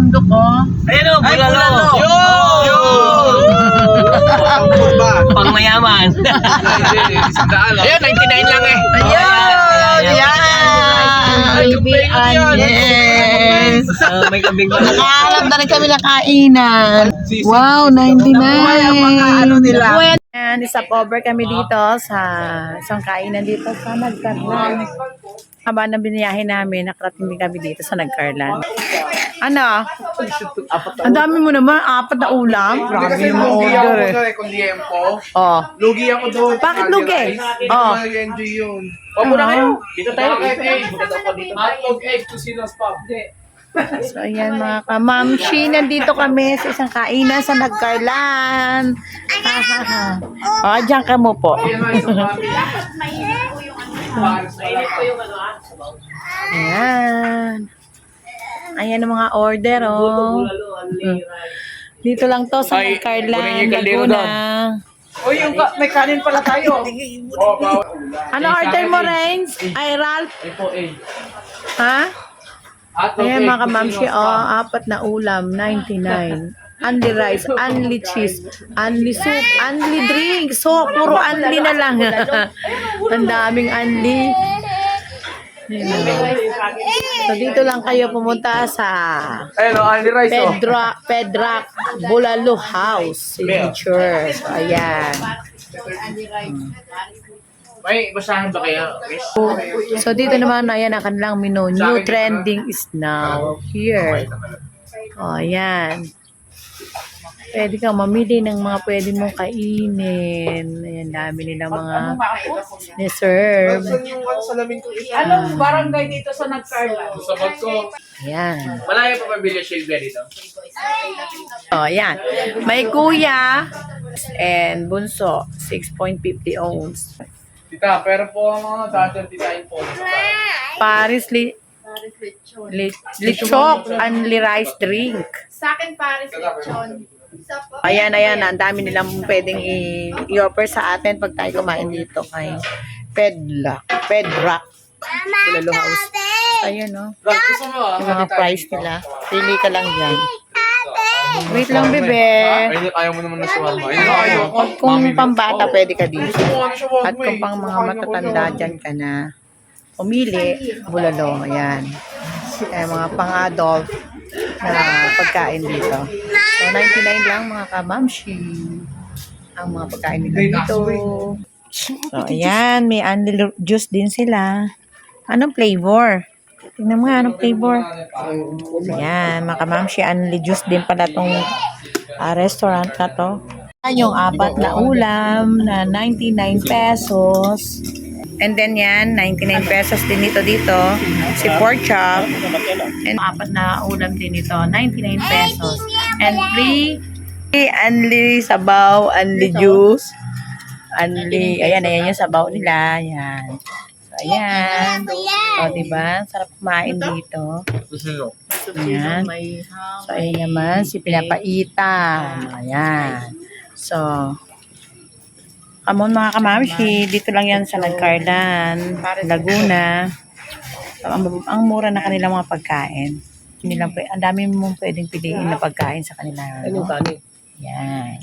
bundok, oh. Ayan o, Ay, bulalo. bulalo. Yo! ba? Pang mayaman. Ayun, 99 lang eh. Ayun! Yan! Baby Agnes! Ah, may kambing pa. Nakahanap na rin kami ng kainan. Wow, 99. ano nila. Yan, isa cover kami dito sa isang kainan dito sa Nagkarlan. Haba na biniyahe namin, nakarating din kami dito sa Nagkarlan. Ano? Ang dami mo naman, apat na ulam. Grabe naman order eh. Kung DMpo. Oh. Lugi ako doon. Bakit lugi? Oh. enjoy yun. O, muna kayo. Dito tayo. Hotdog egg to Silas Pub. So, ayan mga kamamshi, nandito kami sa isang kainan sa Nagkarlan. Ha, ha, ha. O, dyan ka mo po. Ayan. Ayan ang mga order, oh. Dito lang to sa Ay, kunin Nagkarlan, yung kaldero Laguna. O yung ka- may kanin pala tayo. Oh, bawal. Ano order mo, Reigns? Ay, Ralph? Ito eh. Ha? Hotdog Ayan mga kamamshi, oh, apat na ulam, 99. Only rice, only cheese, only soup, only drink. So, puro only na lang. Ang daming only. So, dito lang kayo pumunta sa Ayun o, Andy Rice oh. Pedra, Pedra Bulalo House Signature. So, ayan. May basahan ba kaya? Miss? So, dito naman, ayan ang kanilang menu. New trending is now here. O, ayan. Pwede kang mamili ng mga pwede mong kainin. Ayan, dami nilang mga deserve. Saan yung ano, salamin ko? Anong barangay dito sa Nagcarla? Sa bag ko. Ayan. Malayo pa ba Villa Silvia dito? O, ayan. May kuya and bunso. 6.50 ounce. Tita, pero po ang mga tatay titayin po. Paris li lichok and li rice drink. Sa akin, Paris Lechon. Sa po. Ayan, ayan. Ang dami nilang pwedeng i- i-offer sa atin pag tayo kumain dito kay Pedla. Pedra. Bulalo House. Ayan, mo ah? Yung mga price nila. Pili ka lang dyan. Wait lang, bebe. Ay, ayaw mo naman ng shawarma. Ayun na ayaw. Kung pambata, pwede ka dito. Gusto mo shawarma At kung eh. pang mga matatanda dyan ka na, pumili, bulalo. Ayan. Kaya mga pang-adult na pagkain dito. So, 99 lang mga kamamshi. Ang mga pagkain nila dito. So, ayan. May unli juice din sila. Anong flavor? Tingnan mo nga, anong flavor? Ayan, mga kamamshi, unli juice din pala tong ah, restaurant na to. Ayan yung apat na ulam na 99 pesos. And then yan, 99 pesos din ito dito. Si pork chop. And apat na ulam din ito, 99 pesos. And free, unli sabaw, unli juice. Unli, ayan, ayan yung sabaw nila. Ayan. So, ayan. O, diba? Sarap kumain dito. Ayan. So, ayan naman, si Pinapaita. Ayan. So, Kamon mga kamamshi, dito lang yan sa Nagcarlan, Laguna. So, ang, ang mura na kanilang mga pagkain. Hindi lang, pwe- ang dami mong pwedeng piliin na pagkain sa kanila. Anong No? kanin? Yan.